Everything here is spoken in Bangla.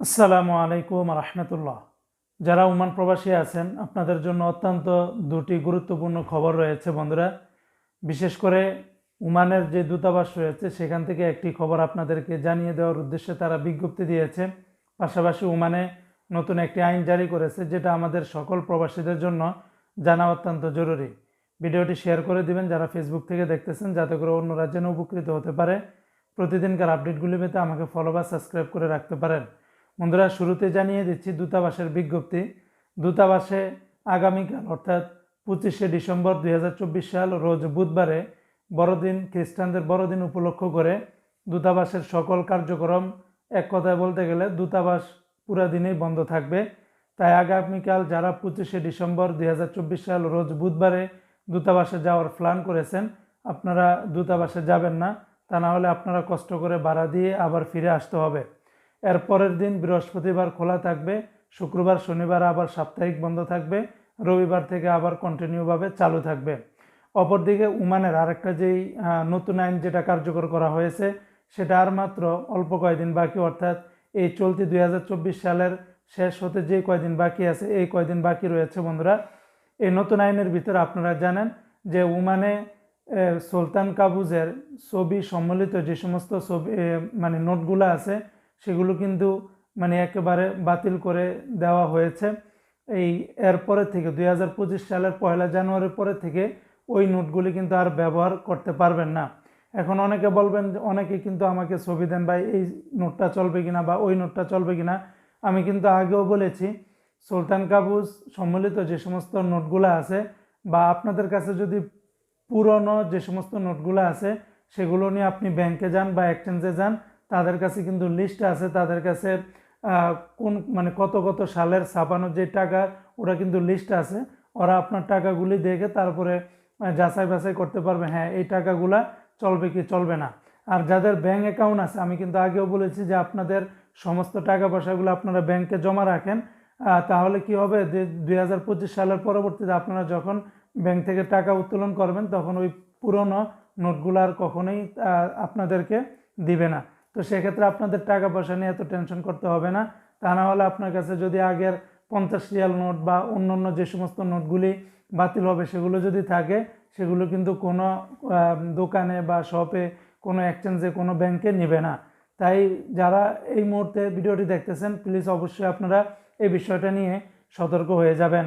আসসালামু আলাইকুম রহমতুল্লাহ। যারা ওমান প্রবাসী আছেন, আপনাদের জন্য অত্যন্ত দুটি গুরুত্বপূর্ণ খবর রয়েছে বন্ধুরা। বিশেষ করে ওমানের যে দূতাবাস রয়েছে, সেখান থেকে একটি খবর আপনাদেরকে জানিয়ে দেওয়ার উদ্দেশ্যে তারা বিজ্ঞপ্তি দিয়েছে। পাশাপাশি ওমানে নতুন একটি আইন জারি করেছে, যেটা আমাদের সকল প্রবাসীদের জন্য জানা অত্যন্ত জরুরি। ভিডিওটি শেয়ার করে দিবেন যারা ফেসবুক থেকে দেখতেছেন, যাতে করে অন্যরা যেন উপকৃত হতে পারে। প্রতিদিনকার আপডেটগুলি পেতে আমাকে ফলো বা সাবস্ক্রাইব করে রাখতে পারেন। বন্ধুরা, শুরুতে জানিয়ে দিচ্ছি দূতাবাসের বিজ্ঞপ্তি। দূতাবাসে আগামীকাল, অর্থাৎ পঁচিশে ডিসেম্বর দুই হাজার চব্বিশ সাল, রোজ বুধবারে বড়দিন, খ্রিস্টানদের বড়দিন উপলক্ষ করে দূতাবাসের সকল কার্যক্রম এক কথায় বলতে গেলে দূতাবাস পুরা দিনেই বন্ধ থাকবে। তাই আগামীকাল যারা পঁচিশে ডিসেম্বর দুই হাজার চব্বিশ সাল, রোজ বুধবারে দূতাবাসে যাওয়ার প্ল্যান করেছেন, আপনারা দূতাবাসে যাবেন না। তা না হলে আপনারা কষ্ট করে ভাড়া দিয়ে আবার ফিরে আসতে হবে। এর পরের দিন বৃহস্পতিবার খোলা থাকবে, শুক্রবার, শনিবার আবার সাপ্তাহিক বন্ধ থাকবে, রবিবার থেকে আবার কন্টিনিউভাবে চালু থাকবে। অপরদিকে উমানের আরেকটা যেই নতুন আইন যেটা কার্যকর করা হয়েছে, সেটা আর মাত্র অল্প কয়দিন বাকি, অর্থাৎ এই চলতি দুই হাজার চব্বিশ সালের শেষ হতে যে কয়দিন বাকি আছে, এই কয়দিন বাকি রয়েছে বন্ধুরা, এই নতুন আইনের ভিতরে আপনারা জানেন যে উমানে সুলতান কাবুজের ছবি সম্মিলিত যে সমস্ত ছবি মানে নোটগুলো আছে সেগুলো কিন্তু মানে একেবারে বাতিল করে দেওয়া হয়েছে। এই এরপরে থেকে দু হাজার পঁচিশ সালের পয়লা জানুয়ারির পরে থেকে ওই নোটগুলি কিন্তু আর ব্যবহার করতে পারবেন না। এখন অনেকে বলবেন অনেকে কিন্তু আমাকে ছবি দেন, ভাই, এই নোটটা চলবে কিনা বা ওই নোটটা চলবে কিনা? আমি কিন্তু আগেও বলেছি, সুলতান কাবুজ সম্মিলিত যে সমস্ত নোটগুলো আছে বা আপনাদের কাছে যদি পুরনো যে সমস্ত নোটগুলো আছে, সেগুলো নিয়ে আপনি ব্যাংকে যান বা এক্সচেঞ্জে যান তাদের কাছে কিন্তু লিস্ট আছে, তাদের কাছে কোন মানে কত কত সালের ছাপানো যে টাকা ওরা কিন্তু লিস্ট আছে। ওরা আপনার টাকাগুলি দেখে তারপরে যাচাই বাছাই করতে পারবে হ্যাঁ এই টাকাগুলা চলবে কি চলবে না। আর যাদের ব্যাঙ্ক অ্যাকাউন্ট আছে, আমি কিন্তু আগেও বলেছি যে আপনাদের সমস্ত টাকা পয়সাগুলো আপনারা ব্যাংকে জমা রাখেন। তাহলে কি হবে যে দু হাজার পঁচিশ সালের পরবর্তীতে আপনারা যখন ব্যাংক থেকে টাকা উত্তোলন করবেন, তখন ওই পুরনো নোটগুলো আর কখনোই আপনাদেরকে দিবে না। তো সেক্ষেত্রে আপনাদের টাকা পয়সা নিয়ে এত টেনশন করতে হবে না। তা না হলে আপনার কাছে যদি আগের পঞ্চাশ রিয়াল নোট বা অন্য অন্য যে সমস্ত নোটগুলি বাতিল হবে, সেগুলো যদি থাকে, সেগুলো কিন্তু কোনো দোকানে বা শপে কোনো এক্সচেঞ্জে কোনো ব্যাংকে নেবে না। তাই যারা এই মুহূর্তে ভিডিওটি দেখতেছেন প্লিজ অবশ্যই আপনারা এই বিষয়টা নিয়ে সতর্ক হয়ে যাবেন।